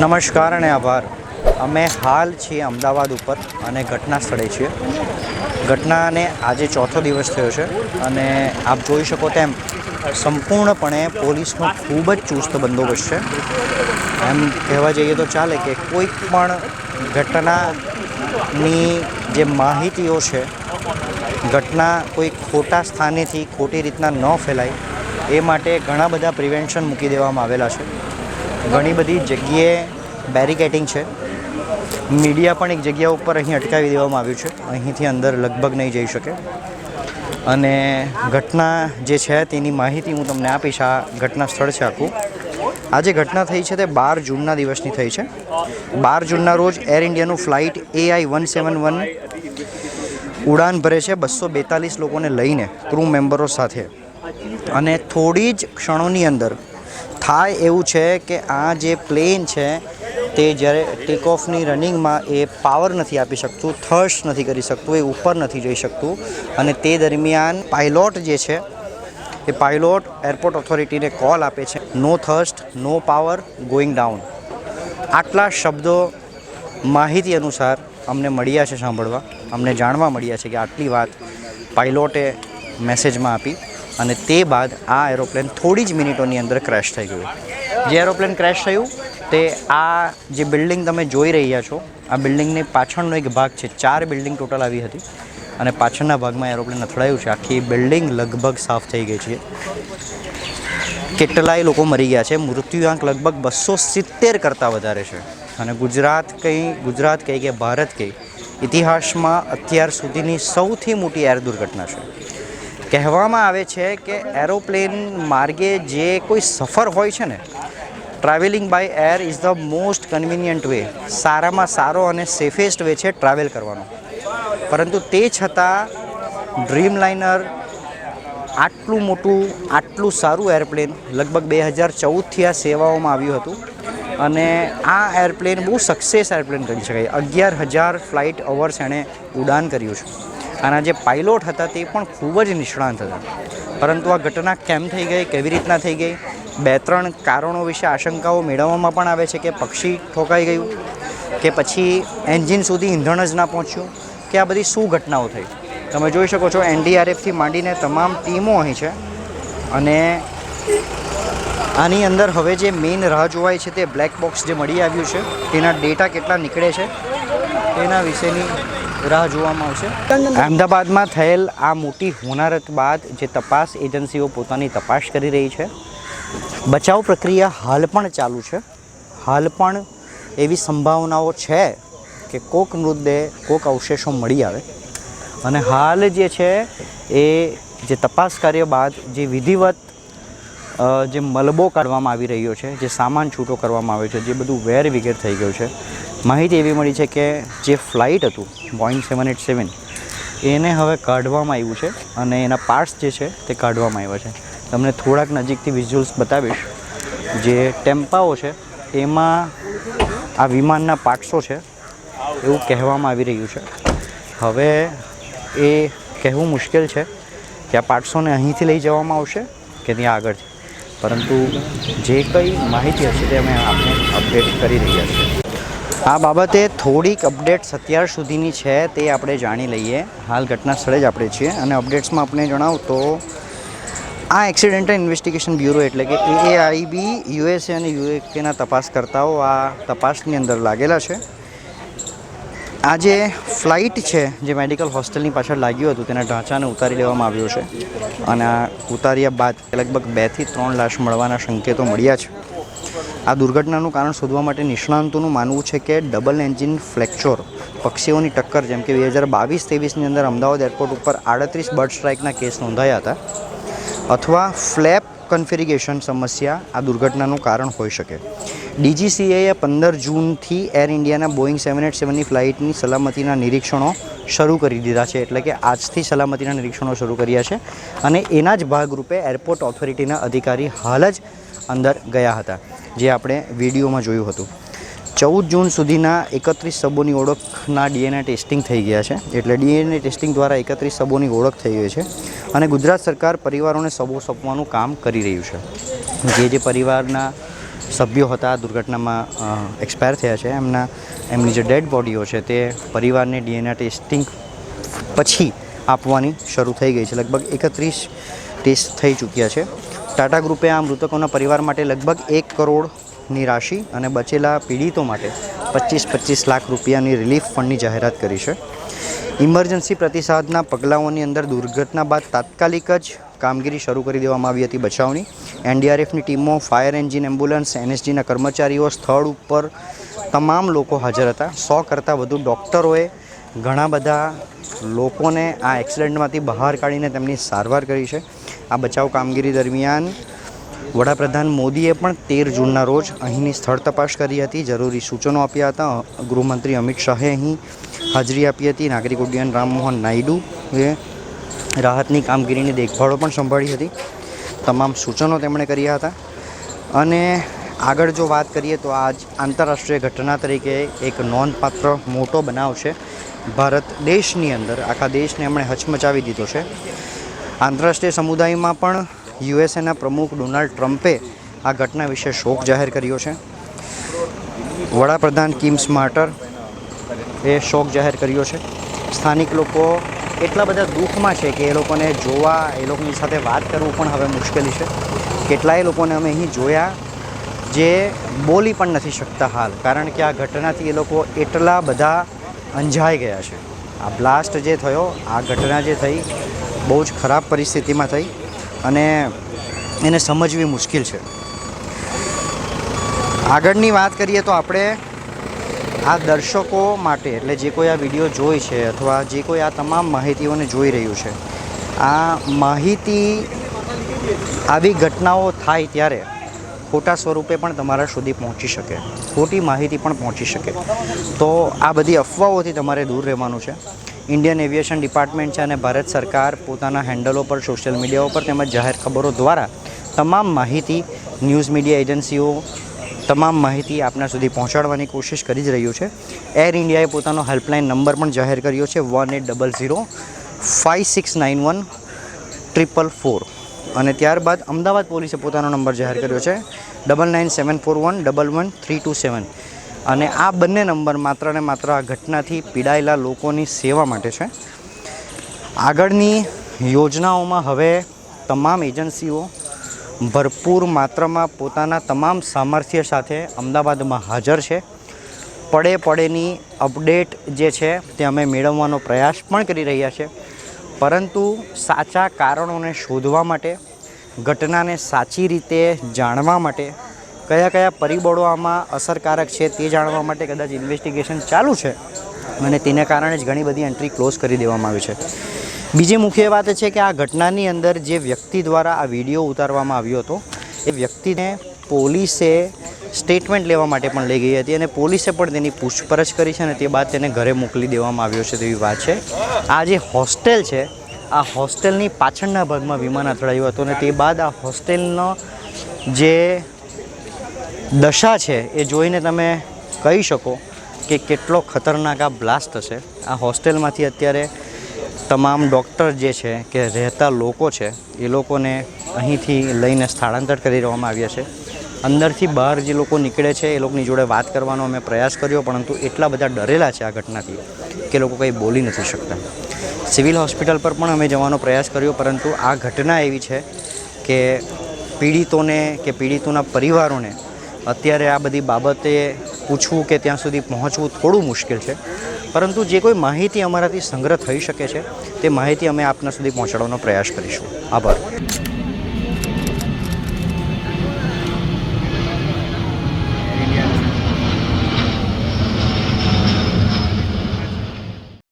નમસ્કાર અને આભાર. અમે હાલ છીએ અમદાવાદ ઉપર અને ઘટના સ્થળે છીએ. ઘટનાને આજે ચોથો દિવસ થયો છે અને આપ જોઈ શકો તેમ સંપૂર્ણપણે પોલીસનો ખૂબ જ ચુસ્ત બંદોબસ્ત છે. એમ કહેવા જઈએ તો ચાલે કે કોઈક પણ ઘટનાની જે માહિતીઓ છે, ઘટના કોઈ ખોટા સ્થાનેથી ખોટી રીતના ન ફેલાય, એ માટે ઘણા બધા પ્રિવેન્શન મૂકી દેવામાં આવેલા છે. ઘણી બધી જગ્યાએ બેરિકેટિંગ છે. મીડિયા પણ એક જગ્યા ઉપર અહીં અટકાવી દેવામાં આવ્યું છે. અહીંથી અંદર લગભગ નહીં જઈ શકે. અને ઘટના જે છે તેની માહિતી હું તમને આપીશ. આ ઘટના સ્થળ છે આખું. આ જે ઘટના થઈ છે તે બાર જૂનના દિવસની થઈ છે. બાર જૂનના રોજ air ઇન્ડિયાનું flight AI one seven one ઉડાન ભરે છે બસો બેતાલીસ લોકોને લઈને ક્રૂ મેમ્બરો સાથે. અને થોડી જ ક્ષણોની અંદર થાય એવું છે કે આ જે પ્લેન છે, તે જ્યારે ટેક ઓફની રનિંગમાં એ પાવર નથી આપી શકતું થર્સ્ટ નથી કરી શકતું, એ ઉપર નથી જઈ શકતું. અને તે દરમિયાન પાયલોટ જે છે, એ પાયલોટ એરપોર્ટ ઓથોરિટીને કોલ આપે છે. No thrust no power going down આટલા શબ્દો માહિતી અનુસાર અમને મળ્યા છે સાંભળવા. અમને જાણવા મળ્યા છે કે આટલી વાત પાયલોટે મેસેજમાં આપી. અને તે બાદ આ એરોપ્લેન થોડી જ મિનિટોની અંદર ક્રેશ થઈ ગયું. જે એરોપ્લેન ક્રેશ થયું, તે આ જે બિલ્ડિંગ તમે જોઈ રહ્યા છો, આ બિલ્ડિંગની પાછળનો એક ભાગ છે. ચાર બિલ્ડિંગ ટોટલ આવી હતી અને પાછળના ભાગમાં એરોપ્લેન અથડાયું છે. આખી બિલ્ડિંગ લગભગ સાફ થઈ ગઈ છે. કેટલાય લોકો મરી ગયા છે. મૃત્યુઆંક લગભગ બસો સિત્તેર કરતાં વધારે છે. અને ગુજરાત કંઈ, ગુજરાત કહી કે ભારત કહી ઇતિહાસમાં અત્યાર સુધીની સૌથી મોટી એર દુર્ઘટના છે. કહેવામાં આવે છે કે એરોપ્લેન માર્ગે જે કોઈ સફર હોય છે ને travelling by air is the most convenient way સારામાં સારો અને સેફેસ્ટ વે છે ટ્રાવેલ કરવાનો. પરંતુ તે છતાં ડ્રીમ લાઇનર આટલું મોટું, આટલું સારું એરપ્લેન લગભગ બે હજાર ચૌદથી આ સેવાઓમાં આવ્યું હતું. અને આ એરપ્લેન બહુ સક્સેસ એરપ્લેન કરી શકાય. અગિયાર હજાર ફ્લાઇટ અવર્સ એણે ઉડાન કર્યું છે. આના જે પાયલોટ હતા તે પણ ખૂબ જ નિષ્ણાંત હતા. પરંતુ આ ઘટના કેમ થઈ ગઈ, કેવી રીતના થઈ ગઈ? બે ત્રણ કારણો વિશે આશંકાઓ મેળવવામાં પણ આવે છે કે પક્ષી ઠોકાઈ ગયું, કે પછી એન્જિન સુધી ઈંધણ જ ના પહોંચ્યું, કે આ બધી શું ઘટનાઓ થઈ? તમે જોઈ શકો છો એનડીઆરએફથી માંડીને તમામ ટીમો અહીં છે. અને આની અંદર હવે જે મેઇન રાહ જોવાય છે તે બ્લેક બોક્સ જે મળી આવ્યું છે, તેના ડેટા કેટલા નીકળે છે, તેના વિશેની રાહ જોવામાં આવશે. અમદાવાદમાં થયેલ આ મોટી હોનારત બાદ જે તપાસ એજન્સીઓ પોતાની તપાસ કરી રહી છે, બચાવ પ્રક્રિયા હાલ પણ ચાલુ છે. હાલ પણ એવી સંભાવનાઓ છે કે કોક મૃતદેહ, કોક અવશેષો મળી આવે. અને હાલ જે છે, એ જે તપાસ કાર્ય બાદ જે વિધિવત જે મલબો કાઢવામાં આવી રહ્યો છે, જે સામાન છૂટો કરવામાં આવ્યો છે, જે બધું વેર વિગેર થઈ ગયું છે, માહિતી એવી મળી છે કે જે ફ્લાઇટ હતું બોઈંગ સેવન એટ સેવન એને હવે કાઢવામાં આવ્યું છે અને એના પાર્ટ્સ જે છે તે કાઢવામાં આવ્યા છે. તમને થોડાક નજીકથી વિઝ્યુઅલ્સ બતાવીશ. જે ટેમ્પાઓ છે, એમાં આ વિમાનના પાર્ટસો છે, એવું કહેવામાં આવી રહ્યું છે. હવે એ કહેવું મુશ્કેલ છે કે આ પાર્ટસોને અહીંથી લઈ જવામાં આવશે કે ત્યાં આગળથી? પરંતુ જે કંઈ માહિતી હશે તે અમે આપને અપડેટ કરી રહ્યા છીએ. આ બાબતે થોડીક અપડેટ્સ અત્યાર સુધીની છે તે આપણે જાણી લઈએ. હાલ ઘટના સ્થળે જ આપણે છીએ અને અપડેટ્સમાં આપણે જણાવું તો આ એક્સિડેન્ટલ ઇન્વેસ્ટિગેશન બ્યુરો એટલે કે એઆઈબી યુએસએ અને યુએકેના તપાસકર્તાઓ આ તપાસની અંદર લાગેલા છે. આ જે ફ્લાઇટ છે, જે મેડિકલ હોસ્ટેલની પાછળ લાગ્યું હતું, તેના ઢાંચાને ઉતારી લેવામાં આવ્યો છે. અને આ ઉતાર્યા બાદ લગભગ બેથી ત્રણ લાશ મળવાના સંકેતો મળ્યા છે. આ દુર્ઘટનાનું કારણ શોધવા માટે નિષ્ણાંતોનું માનવું છે કે ડબલ એન્જિન ફ્લેક્ચર, પક્ષીઓની ટક્કર, જેમ કે બે હજાર બાવીસ ત્રેવીસની અંદર અમદાવાદ એરપોર્ટ ઉપર આડત્રીસ બર્ડ સ્ટ્રાઇકના કેસ નોંધાયા હતા. અથવા ફ્લેપ કન્ફિગરેશન સમસ્યા આ દુર્ઘટનાનું કારણ હોઈ શકે. ડીજીસીએએ પંદર જૂનથી એર ઇન્ડિયાના બોઈંગ સેવન એટ સેવનની ફ્લાઇટની સલામતીના નિરીક્ષણો શરૂ કરી દીધા છે, એટલે કે આજથી સલામતીના નિરીક્ષણો શરૂ કર્યા છે. અને એના જ ભાગરૂપે એરપોર્ટ ઓથોરિટીના અધિકારી હાલ જ અંદર ગયા હતા, જે આપણે વિડીયોમાં જોયું હતું. ચૌદ જૂન સુધીના એકત્રીસ સબોની ઓળખના ડીએનએ ટેસ્ટિંગ થઈ ગયા છે, એટલે ડીએનએ ટેસ્ટિંગ દ્વારા એકત્રીસ સબોની ઓળખ થઈ ગઈ છે અને ગુજરાત સરકાર પરિવારોને સબો સોંપવાનું કામ કરી રહ્યું છે. જે જે પરિવારના સભ્યો હતા, દુર્ઘટનામાં એક્સપાયર થયા છે. એમના, એમની જે ડેડ બોડીઓ છે તે પરિવારને ડીએનએ ટેસ્ટિંગ પછી આપવાની શરૂ થઈ ગઈ છે. લગભગ એકત્રીસ ટેસ્ટ થઈ ચૂક્યા છે. ટાટા ગ્રુપે આ મૃતકોના પરિવાર માટે લગભગ એક કરોડની રાશિ અને બચેલા પીડિતો માટે પચીસ પચીસ લાખ રૂપિયાની રિલીફ ફંડની જાહેરાત કરી છે. ઇમરજન્સી પ્રતિસાદના પગલાઓની અંદર દુર્ઘટના બાદ તાત્કાલિક જ કામગીરી શરૂ કરી દેવામાં આવી હતી બચાવની. એનડીઆરએફની ટીમો, ફાયર એન્જિન, એમ્બ્યુલન્સ, એનએસજીના કર્મચારીઓ, સ્થળ ઉપર તમામ લોકો હાજર હતા. સો કરતાં વધુ ડૉક્ટરોએ ઘણા બધા લોકોને આ એક્સિડન્ટમાંથી બહાર કાઢીને તેમની સારવાર કરી છે. આ બચાવ કામગીરી દરમિયાન વડાપ્રધાન મોદીએ પણ તેર જૂનના રોજ અહીંની સ્થળ તપાસ કરી હતી. જરૂરી સૂચનો આપ્યા હતા. ગૃહમંત્રી અમિત શાહે અહીં હાજરી આપી હતી. નાગરિક ઉડ્ડયન રામમોહન નાયડુએ રાહતની કામગીરીની દેખભાળો પણ સંભાળી હતી. તમામ સૂચનો તેમણે કર્યા હતા. અને આગળ જો વાત કરીએ તો આજ આંતરરાષ્ટ્રીય ઘટના તરીકે એક નોંધપાત્ર મોટો બનાવ છે. ભારત દેશની અંદર, આખા દેશને એમણે હચમચાવી દીધો છે. આંતરરાષ્ટ્રીય સમુદાયમાં પણ યુએસએના પ્રમુખ ડોનાલ્ડ ટ્રમ્પે આ ઘટના વિશે શોક જાહેર કર્યો છે. વડાપ્રધાન કિમ સ્માર્ટર એ શોક જાહેર કર્યો છે. સ્થાનિક લોકો એટલા બધા દુઃખમાં છે કે એ લોકોને જોવા, એ લોકોની સાથે વાત કરવું પણ હવે મુશ્કેલી છે. કેટલાય લોકોને અમે અહીં જોયા જે બોલી પણ નથી શકતા હાલ, કારણ કે આ ઘટનાથી એ લોકો એટલા બધા અંજાઈ ગયા છે. આ બ્લાસ્ટ જે થયો, આ ઘટના જે થઈ, બહુ જ ખરાબ પરિસ્થિતિમાં થઈ અને એને સમજવી મુશ્કેલ છે. આગળની વાત કરીએ તો આપણે આ દર્શકો માટે, એટલે જે કોઈ આ વીડિયો જોઈ છે અથવા જે કોઈ આ તમામ માહિતીઓને જોઈ રહ્યું છે, આ માહિતી આવી ઘટનાઓ થાય ત્યારે ખોટા સ્વરૂપે પણ તમારા સુધી પહોંચી શકે, ખોટી માહિતી પણ પહોંચી શકે. તો આ બધી અફવાઓથી તમારે દૂર રહેવાનું છે. ઇન્ડિયન એવિએશન ડિપાર્ટમેન્ટ છે અને ભારત સરકાર પોતાના હેન્ડલો પર, સોશિયલ મીડિયા ઉપર તેમજ જાહેર ખબરો દ્વારા તમામ માહિતી ન્યૂઝ મીડિયા એજન્સીઓ તમામ માહિતી આપના સુધી પહોંચાડવાની કોશિશ કરી જ રહ્યું છે. એર ઇન્ડિયાએ પોતાનો હેલ્પલાઇન નંબર પણ જાહેર કર્યો છે one eight double zero five six nine one triple four અને ત્યારબાદ અમદાવાદ પોલીસે પોતાનો નંબર જાહેર કર્યો છે double nine seven four one double one three two seven અને આ બંને નંબર માત્ર ને માત્ર આ ઘટનાથી પીડાયેલા લોકોની સેવા માટે છે. આગળની યોજનાઓમાં હવે તમામ એજન્સીઓ ભરપૂર માત્રામાં પોતાના તમામ સામર્થ્ય સાથે અમદાવાદમાં હાજર છે. પડે પડેની અપડેટ જે છે તે અમે મેળવવાનો પ્રયાસ પણ કરી રહ્યા છે. પરંતુ સાચા કારણોને શોધવા માટે, ઘટનાને સાચી રીતે જાણવા માટે, કયા કયા પરિબળો આમાં અસરકારક છે તે જાણવા માટે કદાચ ઇન્વેસ્ટિગેશન ચાલુ છે. અને તેને કારણે જ ઘણી બધી એન્ટ્રી ક્લોઝ કરી દેવામાં આવી છે. બીજી મુખ્ય વાત છે કે આ ઘટનાની અંદર જે વ્યક્તિ દ્વારા આ વીડિયો ઉતારવામાં આવ્યો હતો, એ વ્યક્તિને પોલીસે સ્ટેટમેન્ટ લેવા માટે પણ લઈ ગઈ હતી અને પોલીસે પણ તેની પૂછપરછ કરી છે અને તે બાદ તેને ઘરે મોકલી દેવામાં આવ્યો છે તેવી વાત છે. આ જે હોસ્ટેલ છે, આ હોસ્ટેલની પાછળના ભાગમાં વિમાન અથડાયું હતું અને તે બાદ આ હોસ્ટેલનો જે દશા છે એ જોઈને તમે કહી શકો કે કેટલો ખતરનાક આ બ્લાસ્ટ હશે. આ હોસ્ટેલમાંથી અત્યારે તમામ ડૉક્ટર જે છે કે રહેતા લોકો છે, એ લોકોને અહીંથી લઈને સ્થળાંતર કરી દેવામાં આવ્યા છે. અંદરથી બહાર જે લોકો નીકળે છે, એ લોકોની જોડે વાત કરવાનો અમે પ્રયાસ કર્યો, પરંતુ એટલા બધા ડરેલા છે આ ઘટનાથી કે લોકો કંઈ બોલી નથી શકતા. સિવિલ હોસ્પિટલ પર પણ અમે જવાનો પ્રયાસ કર્યો, પરંતુ આ ઘટના એવી છે કે પીડિતોને, કે પીડિતોના પરિવારોને અત્યારે આ બધી બાબતે પૂછવું કે ત્યાં સુધી પહોંચવું થોડું મુશ્કેલ છે. પરંતુ જે કોઈ માહિતી અમારાથી સંગ્રહ થઈ શકે છે, તે માહિતી અમે આપના સુધી પહોંચાડવાનો પ્રયાસ કરીશું. આભાર.